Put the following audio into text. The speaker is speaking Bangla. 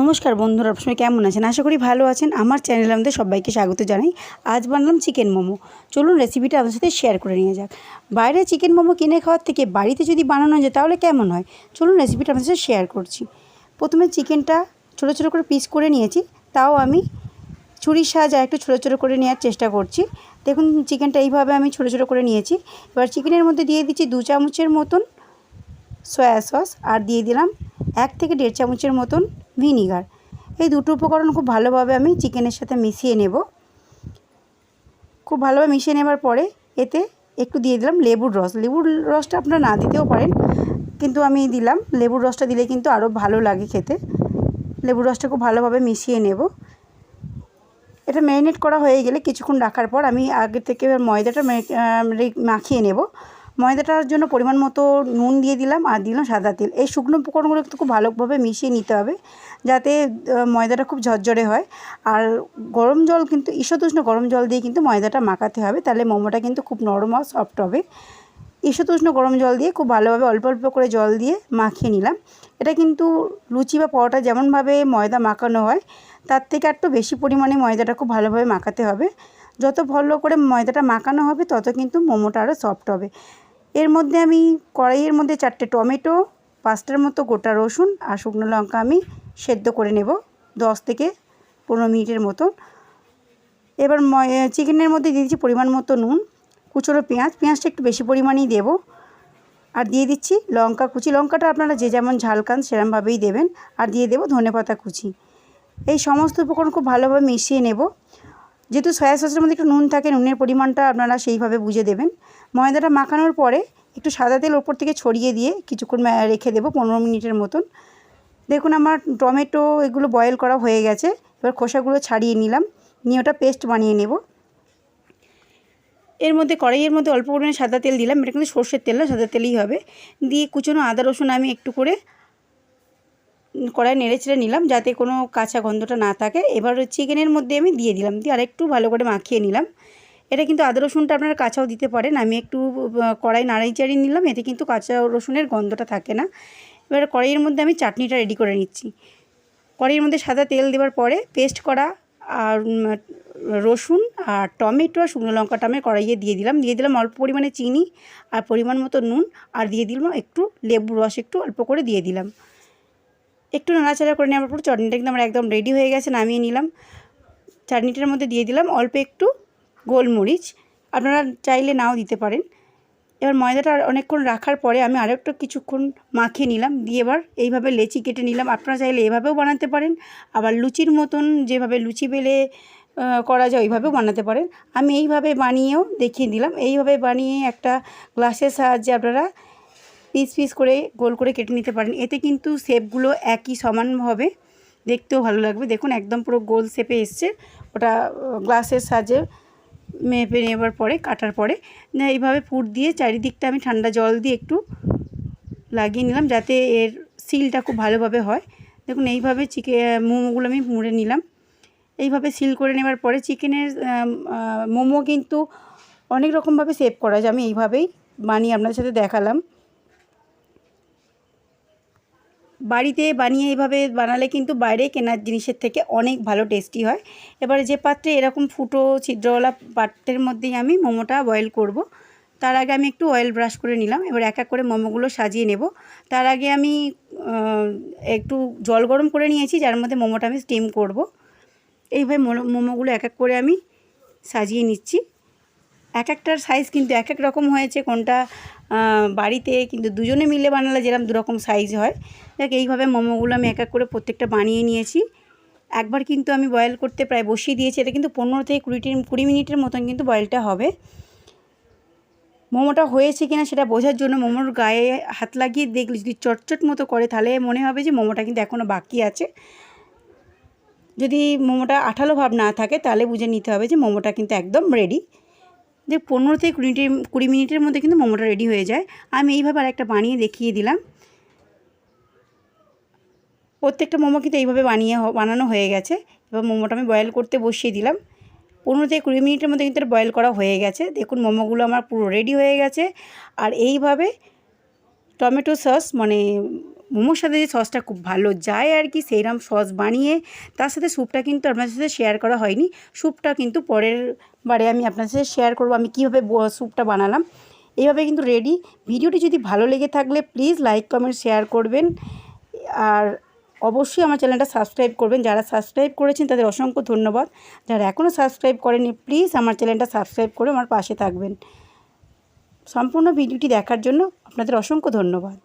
নমস্কার বন্ধুরা, আপনারা কেমন আছেন? আশা করি ভালো আছেন। আমার চ্যানেলে আমাদের সবাইকে স্বাগত জানাই। আজ বানালাম চিকেন মোমো। চলুন রেসিপিটা আপনার সাথে শেয়ার করে নিয়ে যাক। বাইরে চিকেন মোমো কিনে খাওয়ার থেকে বাড়িতে যদি বানানো যায়, তাহলে কেমন হয়? চলুন রেসিপিটা আপনার সাথে শেয়ার করছি। প্রথমে চিকেনটা ছোটো ছোটো করে পিস করে নিয়েছি। তাও আমি ছুরির সাহায্যে একটু ছোটো ছোটো করে নেওয়ার চেষ্টা করছি। দেখুন, চিকেনটা এইভাবে আমি ছোটো ছোটো করে নিয়েছি। এবার চিকেনের মধ্যে দিয়ে দিচ্ছি দু চামচের মতন সয়া সস আর দিয়ে দিলাম এক থেকে দেড় চামচের মতন ভিনিগার এই দুটো উপকরণ খুব ভালোভাবে আমি চিকেনের সাথে মিশিয়ে নেব। খুব ভালোভাবে মিশিয়ে নেবার পরে এতে একটু দিয়ে দিলাম লেবুর রস। লেবুর রসটা আপনারা না দিতেও পারেন, কিন্তু আমি দিলাম লেবুর রসটা দিলে কিন্তু আরও ভালো লাগে খেতে। লেবুর রসটা খুব ভালোভাবে মিশিয়ে নেব। এটা ম্যারিনেট করা হয়ে গেলে কিছুক্ষণ রাখার পর আমি আগে থেকে ময়দাটা মাখিয়ে নেব। ময়দাটার জন্য পরিমাণ মতো নুন দিয়ে দিলাম আর দিলাম সাদা তেল। এই শুকনো উপকরণগুলো একটু খুব ভালোভাবে মিশিয়ে নিতে হবে, যাতে ময়দাটা খুব ঝরঝরে হয়। আর গরম জল কিন্তু ঈষতুষ্ণ গরম জল দিয়ে কিন্তু ময়দাটা মাখাতে হবে। তাহলে মোমোটা কিন্তু খুব নরম আর সফট হবে। ঈষতুষ্ণ গরম জল দিয়ে খুব ভালোভাবে অল্প অল্প করে জল দিয়ে মাখিয়ে নিলাম। এটা কিন্তু লুচি বা পরোটা যেমনভাবে ময়দা মাখানো হয়, তার থেকে একটু বেশি পরিমাণে ময়দাটা খুব ভালোভাবে মাখাতে হবে। যত ভালো করে ময়দাটা মাখানো হবে, তত কিন্তু মোমোটা আরও সফট হবে। এর মধ্যে আমি কড়াইয়ের মধ্যে চারটে টমেটো, পাঁচটার মতো গোটা রসুন আর শুকনো লঙ্কা আমি সেদ্ধ করে নেব দশ থেকে পনেরো মিনিটের মতো। এবার চিকেনের মধ্যে দিয়ে দিচ্ছি পরিমাণ মতো নুন, কুচোনো পেঁয়াজ, পেঁয়াজটা একটু বেশি পরিমাণেই দেবো। আর দিয়ে দিচ্ছি লঙ্কা কুচি, লঙ্কাটা আপনারা যে যেমন ঝাল খান সেরমভাবেই দেবেন। আর দিয়ে দেবো ধনে পাতা কুচি। এই সমস্ত উপকরণ খুব ভালোভাবে মিশিয়ে নেব। যেহেতু সয়া সসের মধ্যে একটু নুন থাকে, নুনের পরিমাণটা আপনারা সেইভাবে বুঝে দেবেন। ময়দাটা মাখানোর পরে একটু সাদা তেল ওপর থেকে ছড়িয়ে দিয়ে কিছুক্ষণ রেখে দেবো পনেরো মিনিটের মতন। দেখুন আমার টমেটো এগুলো বয়েল করা হয়ে গেছে, এবার খোসাগুলো ছাড়িয়ে নিলাম, নিয়ে ওটা পেস্ট বানিয়ে নেব। এর মধ্যে কড়াইয়ের মধ্যে অল্প পরিমাণে সাদা তেল দিলাম, এটা কিন্তু সর্ষের তেল না, সাদা তেলই হবে। দিয়ে কুচনো আদা রসুন আমি একটু করে কড়াই নেড়ে চেড়ে নিলাম যাতে কোনো কাঁচা গন্ধটা না থাকে। এবার চিকেনের মধ্যে আমি দিয়ে দিলাম, দিয়ে আরেকটু ভালো করে মাখিয়ে নিলাম। এটা কিন্তু আদা রসুনটা আপনারা কাঁচাও দিতে পারেন, আমি একটু কড়াই নাড়াই চাড়িয়ে নিলাম, এতে কিন্তু কাঁচা রসুনের গন্ধটা থাকে না। এবার কড়াইয়ের মধ্যে আমি চাটনিটা রেডি করে নিচ্ছি। কড়াইয়ের মধ্যে সাদা তেল দেওয়ার পরে পেস্ট করা আর রসুন আর টমেটো আর শুকনো লঙ্কাটা আমি কড়াইয়ে দিয়ে দিলাম। দিয়ে দিলাম অল্প পরিমাণে চিনি আর পরিমাণ মতো নুন, আর দিয়ে দিলাম একটু লেবু রস একটু অল্প করে দিয়ে দিলাম। একটু নাড়াচাড়া করে নেওয়ার পর চাটনিটা কিন্তু আমার একদম রেডি হয়ে গেছে, নামিয়ে নিলাম। চাটনিটার মধ্যে দিয়ে দিলাম অল্প একটু গোলমরিচ। আপনারা চাইলে নাও দিতে পারেন। এবার ময়দাটা অনেকক্ষণ রাখার পরে আমি আরও আরেকটু কিছুক্ষণ মাখিয়ে নিলাম। দিয়ে এবার এইভাবে লেচি কেটে নিলাম। আপনারা চাইলে এভাবেও বানাতে পারেন। আবার লুচির মতন যেভাবে লুচি বেলে করা যায় ওইভাবেও বানাতে পারেন। আমি এইভাবে বানিয়েও দেখিয়ে দিলাম। এইভাবে বানিয়ে একটা গ্লাসের সাহায্যে আপনারা পিস পিস করে গোল করে কেটে নিতে পারেন। এতে কিন্তু শেপগুলো একই সমান হবে। দেখতেও ভালো লাগবে। দেখুন, একদম পুরো গোল শেপে এসছে। ওটা গ্লাসের সাহায্যে মেপে নেবার পরে, কাটার পরে। এইভাবে পুর দিয়ে চারিদিকটা আমি ঠান্ডা জল দিয়ে একটু লাগিয়ে নিলাম যাতে এর সিলটা খুব ভালোভাবে হয়। দেখুন, এইভাবে চিকে মোমোগুলো আমি মুড়ে নিলাম। এইভাবে সিল করে নেবার পরে চিকেনের মোমো কিন্তু অনেক রকমভাবে সেভ করা যায়। আমি এইভাবেই বানিয়ে আপনাদের সাথে দেখালাম। বাড়িতে বানিয়ে এইভাবে বানালে কিন্তু বাইরে কেনার জিনিসের থেকে অনেক ভালো টেস্টি হয় এবারে যে পাত্রে এরকম ফুটো ছিদ্রওয়ালা পাত্রের মধ্যেই আমি মোমোটা বয়েল করব। তার আগে আমি একটু অয়েল ব্রাশ করে নিলাম, এবার এক এক করে মোমোগুলো সাজিয়ে নেব তার আগে আমি একটু জল গরম করে নিয়েছি, যার মধ্যে মোমোটা আমি স্টিম করব। এইভাবে মোমোগুলো এক এক করে আমি সাজিয়ে নিচ্ছি এক একটার সাইজ কিন্তু এক এক রকম হয়েছে, কোনটা বাড়িতে কিন্তু দুজনে মিলে বানালে যেরকম দুরকম সাইজ হয়। দেখ, এইভাবে মোমোগুলো আমি এক এক করে প্রত্যেকটা বানিয়ে নিয়েছি। একবার কিন্তু আমি বয়েল করতে প্রায় বসিয়ে দিয়েছি, এটা কিন্তু পনেরো থেকে কুড়িটি কুড়ি মিনিটের মতন কিন্তু বয়েলটা হবে। মোমোটা হয়েছে কিনা সেটা বোঝার জন্য মোমোর গায়ে হাত লাগিয়ে দেখলে যদি চটচট মতো করে, তাহলে মনে হবে যে মোমোটা কিন্তু এখনও বাকি আছে। যদি মোমোটা আঠালো ভাব না থাকে, তাহলে বুঝে নিতে হবে যে মোমোটা কিন্তু একদম রেডি যে পনেরো থেকে কুড়ি কুড়ি মিনিটের মধ্যে কিন্তু মোমোটা রেডি হয়ে যায়। আমি এইভাবে আর একটা বানিয়ে দেখিয়ে দিলাম। প্রত্যেকটা মোমো কিন্তু এইভাবে বানিয়ে বানানো হয়ে গেছে। এবার মোমোটা আমি বয়েল করতে বসিয়ে দিলাম। পনেরো থেকে কুড়ি মিনিটের মধ্যে কিন্তু বয়েল করা হয়ে গেছে। দেখুন, মোমোগুলো আমার পুরো রেডি হয়ে গেছে। আর এইভাবে টমেটো সস মানে মোমোর সাথে যে সসটা খুব ভালো যায় আর কি সেইরকম সস বানিয়ে তার সাথে স্যুপটা কিন্তু আপনাদের সাথে শেয়ার করা হয়নি। স্যুপটা কিন্তু পরের বারে আমি আপনাদের সাথে শেয়ার করব, আমি কীভাবে স্যুপটা বানালাম। এইভাবে কিন্তু রেডি ভিডিওটি যদি ভালো লেগে থাকলে প্লিজ লাইক কমেন্ট শেয়ার করবেন। আর অবশ্যই আমার চ্যানেলটা সাবস্ক্রাইব করবেন। যারা সাবস্ক্রাইব করেছেন তাদের অসংখ্য ধন্যবাদ। যারা এখনও সাবস্ক্রাইব করেনি প্লিজ আমার চ্যানেলটা সাবস্ক্রাইব করে আমার পাশে থাকবেন। সম্পূর্ণ ভিডিওটি দেখার জন্য আপনাদের অসংখ্য ধন্যবাদ।